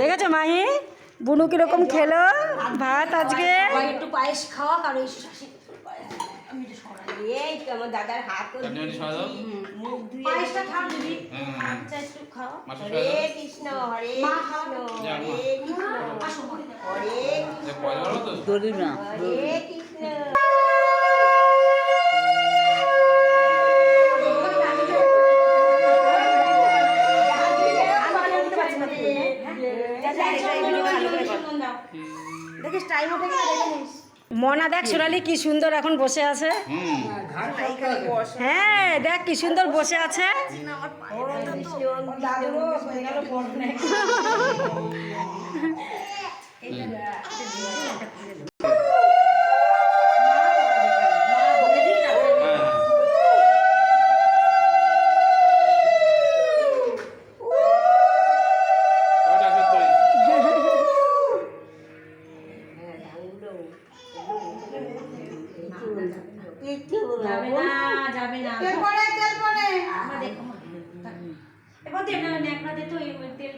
দেখেছ মাহি? বুনু কীরকম খেলো ভাত আজকে? একটু পায়েস খাওয়া সরাই এই তো আমার দাদার হাতও দাও মুখ ধুয়ে পায়েসটা খাও দিদি। হ্যাঁ। আচ্ছা একটু খাও। মাসি হরে কৃষ্ণ হরে কৃষ্ণ হরে কৃষ্ণ। মনা দেখ সোনালি কি সুন্দর এখন বসে আছে। হ্যাঁ দেখ কি সুন্দর বসে আছে। যাবে না যাবে না তেল পড়ে তেল পড়ে আমার এবার তো এটা ন্যাকড়া তো এই তেল